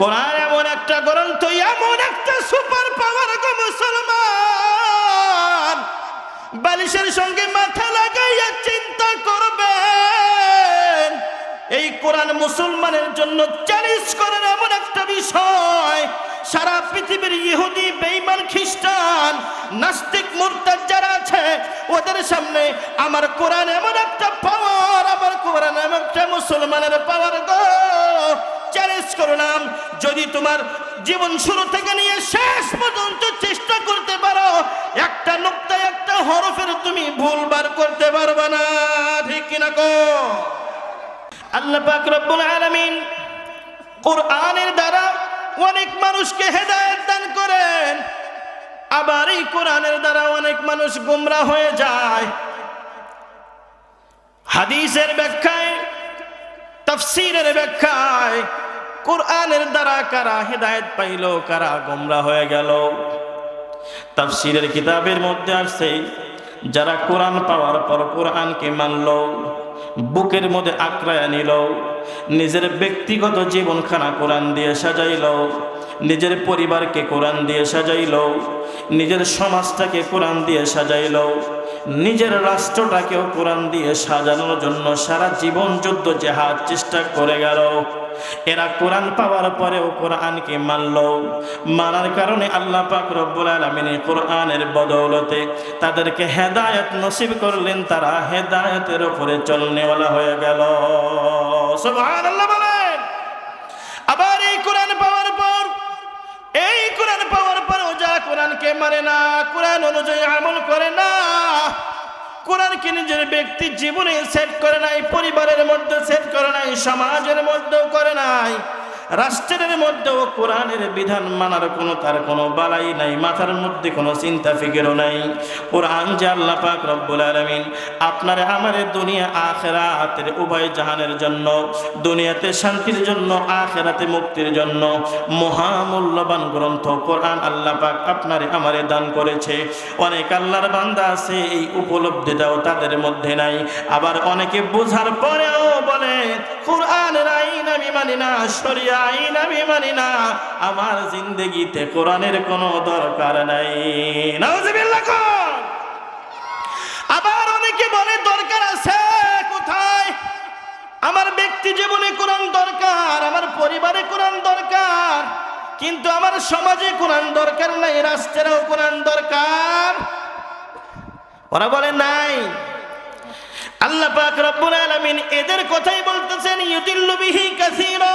কোরআন এমন একটা গ্রন্থ, এমন একটা সুপার পাওয়ার গো মুসলমান। বালিশের সঙ্গে মাথা লাগাইয়া চিন্তা করবেন। এই কোরআন মুসলমানের জন্য চ্যালেঞ্জ করার এমন একটা বিষয়, সারা পৃথিবীর ইহুদি, বেঈমান, খ্রিস্টান, নাস্তিক, মুরতাদ যারা আছে, ওদের সামনে আমার কোরআন এমন একটা পাওয়ার আমার কোরআন এমন একটা মুসলমানের পাওয়ার গো। চ্যালেঞ্জ করলাম, যদি তোমার জীবন শুরু থেকে নিয়ে শেষ পর্যন্ত চেষ্টা করতে পারো, একটা নোক্তায় একটা হরফের তুমি ভুল বার করতে পারবে না, ঠিক কিনা কো আল্লাহ পাক রব্বুল আলামিন কোরআনের দ্বারা অনেক মানুষকে হেদায়েত দান করেন, আবার এই কোরআনের দ্বারা অনেক মানুষ গোমরা হয়ে যায়। হাদিসের ব্যাখ্যায়, তফসিরের ব্যাখ্যায় কোরআনের দ্বারা কারা হেদায়েত পাইল, কারা গোমরা হয়ে গেল? তফসিরের কিতাবের মধ্যে আসছে, যারা কোরআন পাওয়ার পর কোরআনকে মানল, বুকের মধ্যে আঁকড়ায় নিল, নিজের ব্যক্তিগত জীবনখানা কোরআন দিয়ে সাজাইল, নিজের পরিবারকে কোরআন দিয়ে সাজাইল, নিজের সমাজটাকে কোরআন দিয়ে সাজাইল, নিজের রাষ্ট্রটাকেও কোরআন দিয়ে সাজানোর জন্য সারা জীবন যুদ্ধ জেহাদ চেষ্টা করে গেল। এরা কোরআন পাওয়ার পরেও কোরআনকে মানল। মানার কারণে আল্লাহ পাক রব্বুল আলামিন কোরআনের বদৌলতে তাদেরকে হেদায়েত নসিব করলেন, তারা হেদায়েতের উপরে চলনেওয়ালা হয়ে গেল। আবার এই কোরআন পাওয়ার পর, এই কোরআন পাওয়ার পরেও যা কোরআনকে মানে না, কোরআন অনুযায়ী আমল করে না কোরআনকে নিজের ব্যক্তি জীবনে সেট করে নাই, পরিবারের মধ্যে সেট করে নাই, সমাজের মধ্যেও করে নাই রাষ্ট্রের মধ্যেও কোরআনের বিধান মানার কোনো তার কোনো বালাই নাই, মাথার মধ্যে কোনো চিন্তা ফিকিরও নাই। কোরআন যে আল্লাহ পাক রব্বুল আলামিন আপনার আমার দুনিয়া আখেরাতের উভয় জাহানের জন্য, দুনিয়াতে শান্তির জন্য, আখেরাতে মুক্তির জন্য মহামূল্যবান গ্রন্থ কোরআন আল্লাহ পাক আপনারে আমারে দান করেছে। অনেক আল্লাহর বান্দা আছে, এই উপলব্ধিটাও তাদের মধ্যে নাই। আবার অনেকে বোঝার পরেও বলে কোরআন আইন আমি মানি না আইন আমি মানি না। আমার জিন্দগিতে কোরআনের কোনো দরকার নাই। আবার অনেকে বলে, দরকার আছে কোথায়? আমার ব্যক্তি জীবনে কোরআন দরকার, আমার পরিবারে কোরআন দরকার, কিন্তু আমার সমাজে কোরআন দরকার নাই, রাষ্ট্রেরও কোরআন দরকার। ওরা বলে, নাই। আল্লাহ পাক রব্বুল আলামিন এদের কথাই বলতেছেন, ইউদিল্লু বিহি কাসীরা।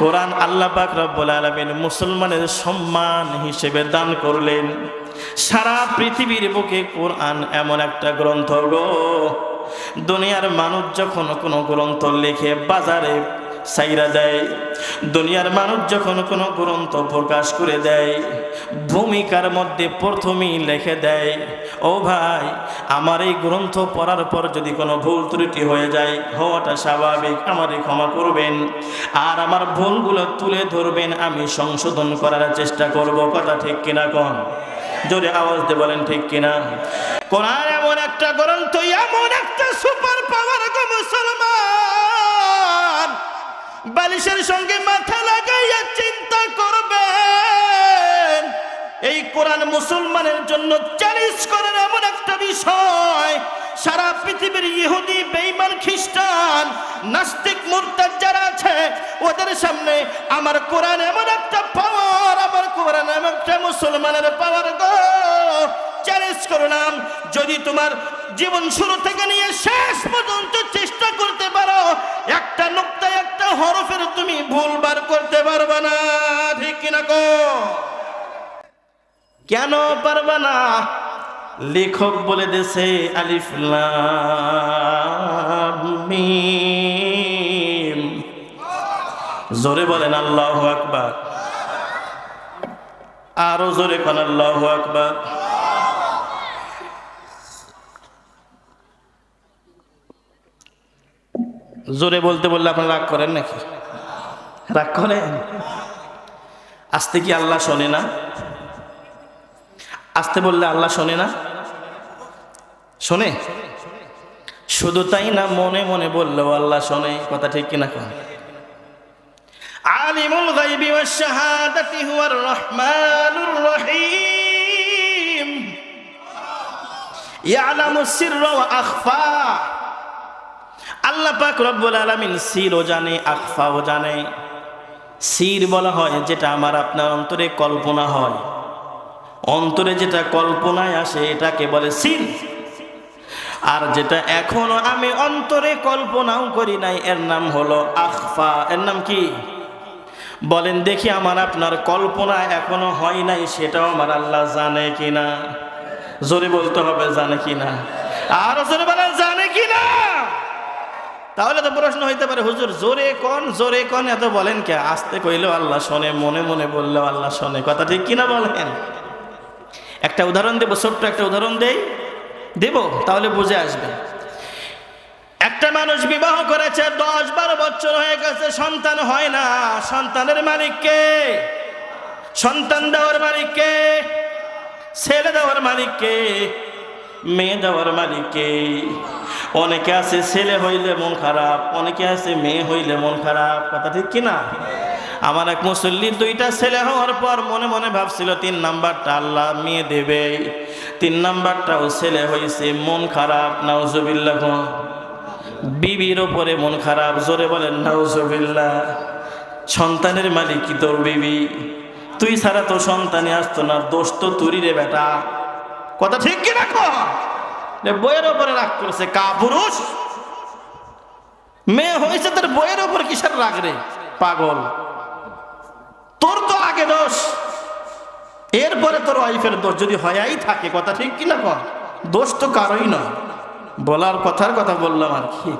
কোরআন আল্লাহ পাক রব্বুল আলামিন মুসলমানের সম্মান হিসেবে দান করলেন। সারা পৃথিবীর বুকে কোরআন এমন একটা গ্রন্থ গো। দুনিয়ার মানুষ যখন কোনো গ্রন্থ লিখে বাজারে সাইরা দেয়, দুনিয়ার মানুষ যখন কোনো গ্রন্থ প্রকাশ করে দেয় ভূমিকার মধ্যে প্রথমেই লিখে দেয়, ও ভাই, আমার এই গ্রন্থ পড়ার পর যদি কোনো ভুল ত্রুটি হয়ে যায়, হওয়াটা স্বাভাবিক, আমারে ক্ষমা করবেন। আর আমার ভুলগুলো তুলে ধরবেন, আমি সংশোধন করার চেষ্টা করব। কথা ঠিক কিনা কন? জোরে আওয়াজ দিয়ে বলেন, ঠিক কিনা? কোরআন এমন একটা গ্রন্থ, এমন একটা সুপার পাওয়ার গো মুসলমান। বালিশের সঙ্গে মাথা লাগাইয়া চিন্তা করবেন এই কোরআন মুসলমানের জন্য চ্যালেঞ্জ করার এমন একটা বিষয়, সারা পৃথিবীর ইহুদি, বেঈমান, খ্রিস্টান, নাস্তিক, মুরতাদ যারা আছে, ওদের সামনে আমার কোরআন এমন একটা পাওয়ার আমার কোরআন এমন একটা মুসলমানের পাওয়ার গো। চ্যালেঞ্জ করলাম, যদি তোমার জীবন শুরু থেকে নিয়ে শেষ পর্যন্ত চেষ্টা করতে পারো, একটা নোক্তায় একটা হরফের তুমি ভুল বার করতে পারবে না, ঠিক কিনা কো কেন পারবে না? লেখক বলে দেশে মিম। জোরে বলেন আল্লাহ আকবার। আরও জোরে কোন আল্লাহ আকবার। জোরে বলতে বললে আপনারা রাগ করেন নাকি? রাগ করেন? আসতে কি আল্লাহ শোনে না। আসতে বললে আল্লাহ শোনে না? শোনে? শুধু তাই না মনে মনে বললেও আল্লাহ শোনে কথা ঠিক কিনা কন? আলিমুল গাইবি ওয়াশ শাহাদাতি হুয়ার রহমানুর রহিম। ইয়ালামু সিররা ওয়া আখফা। আল্লাহ পাক রব্বুল আলামিন সিরও জানে, আখফাও জানে। সির বলা হয় যেটা আমার আপনার অন্তরে কল্পনা হয়। অন্তরে যেটা কল্পনায় আসে, এটাকে বলে সির আর যেটা এখনও আমি অন্তরে কল্পনাও করি নাই, এর নাম হলো আখফা। এর নাম কি? বলেন, দেখি আমার আপনার কল্পনা এখনও হয় নাই, সেটাও আমার আল্লাহ জানে কিনা। জোরে বলতে হবে, জানে কিনা। আর জোরে বলেন, জানে কিনা। তাহলে তো প্রশ্ন হইতে পারে, হুজুর, জোরে কন জোরে কন? এত বলেন কে? আসতে কইলেও আল্লাহ শোনে, মনে মনে বললেও আল্লাহ শোনে। কথা ঠিক কিনা বলেন? একটা উদাহরণ দেবো, ছোট্ট একটা উদাহরণ দেই। দেব, তাহলে বুঝে আসবে। একটা মানুষ বিবাহ করেছে, দশ বারো বছর হয়ে গেছে, সন্তান হয় না। সন্তানের মালিককে সন্তান দেওয়ার মালিককে ছেলে দেওয়ার মালিককে মেয়ে দেওয়ার মালিককে অনেকে আছে, ছেলে হইলে মন খারাপ, অনেকে আছে, মেয়ে হইলে মন খারাপ। কথা ঠিক কিনা আমার এক মুসল্লি দুইটা ছেলে হওয়ার পর মনে মনে ভাবছিল, তিন নাম্বারটা আল্লাহ মেয়ে দেবে। তিন নাম্বারটাও ছেলে হয়েছে মন খারাপ, নাউজুবিল্লাহ। বিবির ওপরে মন খারাপ, জোরে বলেন, নাউজুবিল্লাহ। সন্তানের মালিক কি তোর বিবি? তুই ছাড়া তো সন্তানে আসতো না, দোষ তো তুরি রে বেটা। কথা ঠিক কি রাখো বইয়ের ওপরে রাগ করেছে কা পুরুষ মেয়ে হয়েছে তোর বইয়ের ওপর কিসের রাগ রে? পাগল। আগে দোষ। এরপরে তোর ওয়াইফের দোষ যদি হয়াই থাকে, কথা ঠিক কিনা কর? দোষ তো কারোই নয়। বলার কথার কথা বললাম আর কি।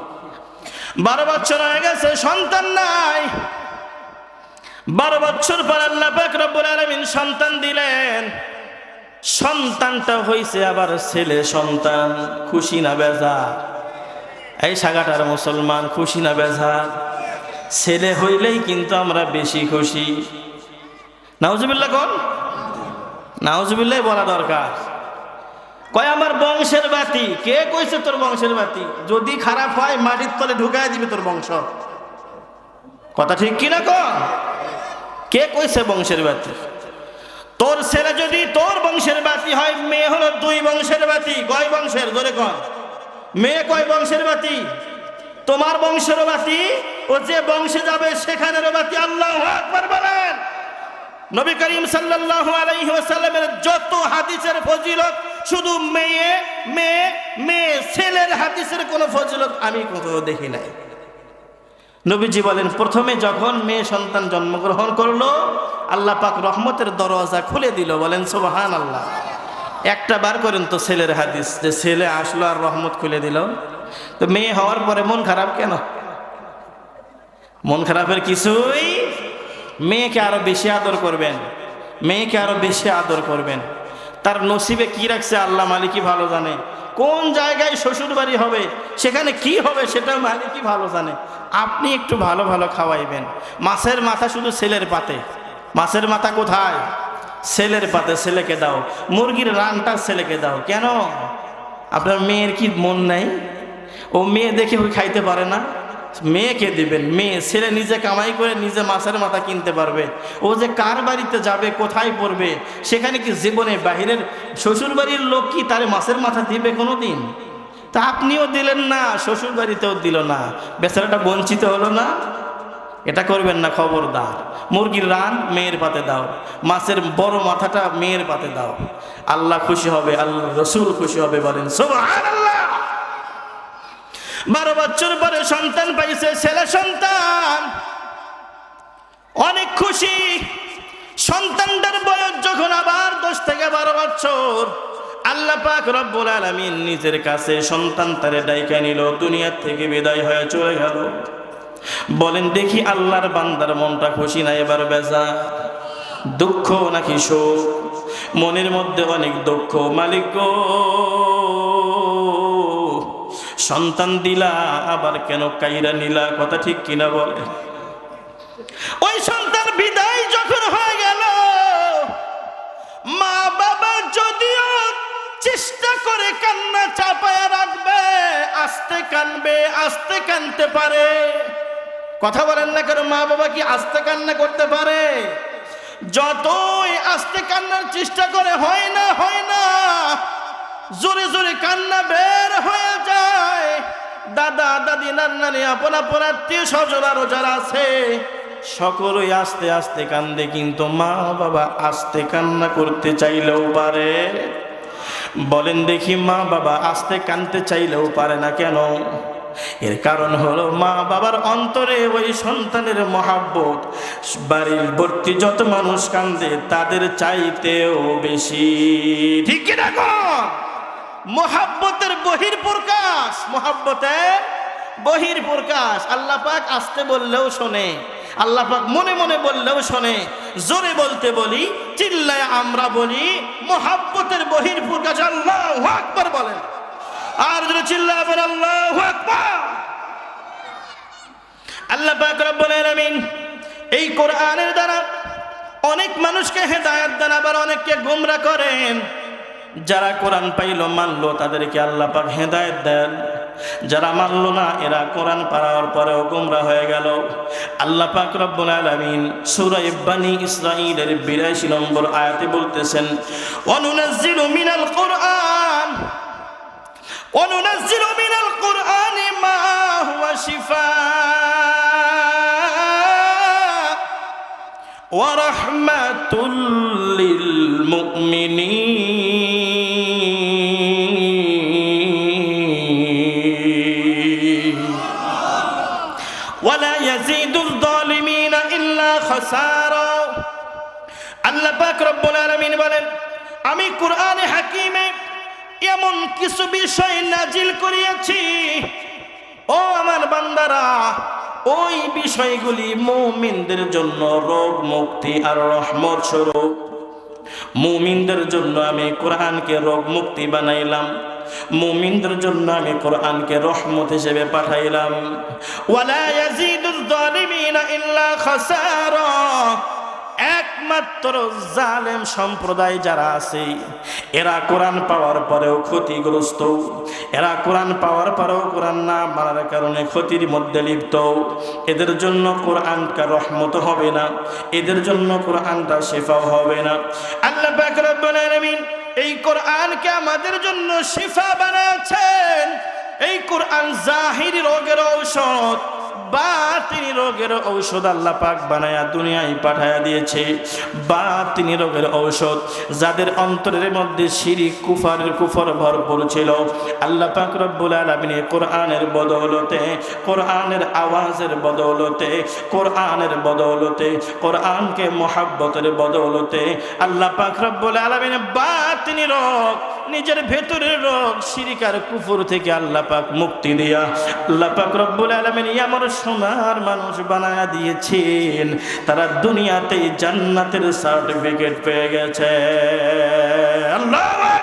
বারো বছর হয়ে গেছে, সন্তান নাই। বারো বছর পর আল্লাহ রব্বুল আলামিন সন্তান দিলেন। সন্তানটা হইছে আবার ছেলে সন্তান, খুশি না বেজা এই সাগাটার মুসলমান খুশি না বেজা ছেলে হইলেই কিন্তু আমরা বেশি খুশি। নাউজুবিল্লাহ কন? নাউজুবিল্লাহ বলা দরকার। কয়, আমার বংশের বাতি। কে কইছে তোর বংশের বাতি? যদি খারাপ হয়, মাটির তলে ঢুকাই দিবে তোর বংশ। কথা ঠিক কিনা কন? কে কইছে বংশের বাতি? তোর ছেলে যদি তোর বংশের বাতি হয়, মেয়ে হলো দুই বংশের বাতি। কয় বংশের? ধরে কন। মেয়ে কয় বংশের বাতি? তোমার বংশের বাতি, ও যে বংশে যাবে সেখানের বাতি। আল্লাহ বলেন। নবী করিম সাল্লাল্লাহু আলাইহি ওয়াসাল্লামের যত হাদিসের ফজিলত, শুধু মেয়ে মেয়ে মেয়ে, ছেলের হাদিসের কোনো ফজিলত আমি কোথাও দেখি নাই। নবীজি বলেন, প্রথমে যখন মেয়ে সন্তান জন্মগ্রহণ করল, আল্লাহ পাক রহমতের দরওয়াজা খুলে দিল, বলেন সোবাহান আল্লাহ একটা বার করেন তো ছেলের হাদিস, যে ছেলে আসলো আর রহমত খুলে দিল। তো মেয়ে হওয়ার পরে মন খারাপ কেন? মন খারাপের কিছুই মেয়েকে আরও বেশি আদর করবেন। মেয়েকে আরও বেশি আদর করবেন। তার নসিবে কি রাখছে আল্লাহ মালিকই ভালো জানে। কোন জায়গায় শ্বশুর বাড়ি হবে, সেখানে কি হবে সেটা মালিকই ভালো জানে। আপনি একটু ভালো ভালো খাওয়াইবেন। মাছের মাথা শুধু ছেলের পাতে। মাছের মাথা কোথায়? ছেলের পাতে, ছেলেকে দাও। মুরগির রানটা ছেলেকে দাও। কেন? আপনার মেয়ের কি মন নাই? ও মেয়ে দেখে খাইতে পারে না? মেয়েকে দেবেন। মেয়ে, ছেলে নিজে কামাই করে নিজে মাছের মাথা কিনতে পারবে। ও যে কার বাড়িতে যাবে, কোথায় পড়বে, সেখানে কি জীবনে বাহিরের শ্বশুর বাড়ির লোক কি তারে মাছের মাথা দিবে কোনো দিন তা আপনিও দিলেন না শ্বশুর বাড়িতেও দিল না। বেচারাটা বঞ্চিত হলো না? এটা করবেন না, খবরদার। মুরগির রান মেয়ের পাতে দাও। মাছের বড় মাথাটা মেয়ের পাতে দাও। আল্লাহ খুশি হবে, আল্লাহ রসুল খুশি হবে বলেন, সুবহানাল্লাহ। বারো বছর পরে সন্তান পাইছে, ছেলে সন্তান। অনেক খুশি। সন্তানটার বয়স যখন আবার দশ থেকে বারো বছর, আল্লাহ পাক রব্বুল আলামিন নিজের কাছে সন্তান তারে ডাইকা নিল, দুনিয়ার থেকে বিদায় হয়ে চলে গেল। বলেন, দেখি আল্লাহর বান্দার মনটা খুশি না এবার বেজা দুঃখ নাকি শোক? মনের মধ্যে অনেক দুঃখ। মালিক সন্তান দিলা, আবার কেন কাইরা নিলা? কথা ঠিক কিনা বলে। ওই সন্তান বিদায় যখন হয়ে গেল, মা বাবা যদিও চেষ্টা করে কান্না চাপায়া রাখবে, আস্তে কানবে, আস্তে কানতে পারে। কথা বলেন না কেন, মা বাবা কি আস্তে কান্না করতে পারে? যতই আস্তে কান্নার চেষ্টা করে, হয় না হয় না, জোরে জোরে কান্না বের হয়ে যায়। দাদা, দাদি, নান্নানি, আপন আপন, আত্মীয় স্বজন আরও যারা আছে, সকলই আস্তে আস্তে কান্দে, কিন্তু মা বাবা আস্তে কান্না করতে চাইলেও পারে। বলেন দেখি মা বাবা আস্তে কানতে চাইলেও পারে না কেন? এর কারণ হলো মা বাবার অন্তরে ওই সন্তানের মহাব্বত। বাড়ির ভর্তি যত মানুষ কান্দে, তাদের চাইতেও বেশি। ঠিক কি না মহাব্বতের বহির প্রকাশ মহাব্বতের বহির প্রকাশ আল্লাহ পাক আসতে বললেও শোনে। আল্লাহ পাক মনে মনে বললেও শোনে। জোরে বলতে বলি, চিল্লায় আমরা বলি, মহাব্বতের বহির প্রকাশ আল্লাহ আকবার বলেন। আর যদি চিল্লায় বলেন, আল্লাহ আকবার। আল্লাহ পাক রব্বুল আলামিন এই কোরআনের দ্বারা অনেক মানুষকে হেদায়েত দেন, আবার অনেককে গোমরা করেন। যারা কোরআন পাইল, মানলো, তাদেরকে আল্লাহ পাক হেদায়ত দেন। যারা মানল না, এরা কোরআন পাড়ার পরেও গুমরা হয়ে গেল। আল্লাহ পাক রব্বুল আলামিন সূরা ইব্বানি ইসরাঈলের 82 নম্বর আয়াতে বলতেছেন অনুনাজ্জিলু মিনাল কোরআন অনুনাজ্জিলু মিনাল কোরআন মা হুয়া শিফা, ওয়া রাহমাতুল লিল মুমিনিন। ওয়ালা ইয়াজিদুল যালিমিনা ইল্লা খাসারা আল্লাহ পাক রব্বুল আলামিন বলেন, আমি কোরআনে হাকিমে এমন কিছু বিষয় নাজিল করিয়াছি। ও আমার বান্দারা, ওই বিষয়গুলি মুমিনদের জন্য রোগ মুক্তি আর রহমত স্বরূপ। মুমিনদের জন্য আমি কোরআনকে রোগ মুক্তি বানাইলাম। মুমিনদের জন্য আমি কোরআনকে রহমত হিসেবে পাঠাইলাম। ওয়ালা ইয়াজিদুজ জালিমিনা ইল্লা খাসারা। একমাত্র জালেম সম্প্রদায় যারা আছে, এরা কোরআন পাওয়ার পরেও ক্ষতিগ্রস্ত। এরা কোরআন পাওয়ার পরেও কোরআন না মানার কারণে ক্ষতির মধ্যে লিপ্ত। এদের জন্য কোরআনটা রহমত হবে না, এদের জন্য কোরআনটা শেফাও হবে না। আল্লাহ এই কোরআনকে আমাদের জন্য শিফা বানাচ্ছেন এই কোরআন জাহির রোগের ঔষধ বাতিনি রোগের ঔষধ আল্লাহ পাক বানায়া দুনিয়ায় পাঠায়া দিয়েছে। বাতিনি রোগের ঔষধ যাদের অন্তরের মধ্যে শিরিক কুফারের কুফর ভরপুর ছিল। আল্লাহ পাক রব্বুল আলামিন কোরআনের বদৌলতে, কোরআনের আওয়াজের বদৌলতে, কোরআনের বদৌলতে, কোরআনকে মহাব্বতের বদৌলতে আল্লাহ পাক রব্বুল আলামিন বাতিনি রোগ, নিজের ভেতরের রোগ শিরিকার কুফুর থেকে আল্লাহ পাক মুক্তি দিয়া। আল্লাহ পাক রব্বুল আলামিন এমন সোনার মানুষ বানায় দিয়েছেন তারা দুনিয়াতে জান্নাতের সার্টিফিকেট পেয়ে গেছে। আল্লাহ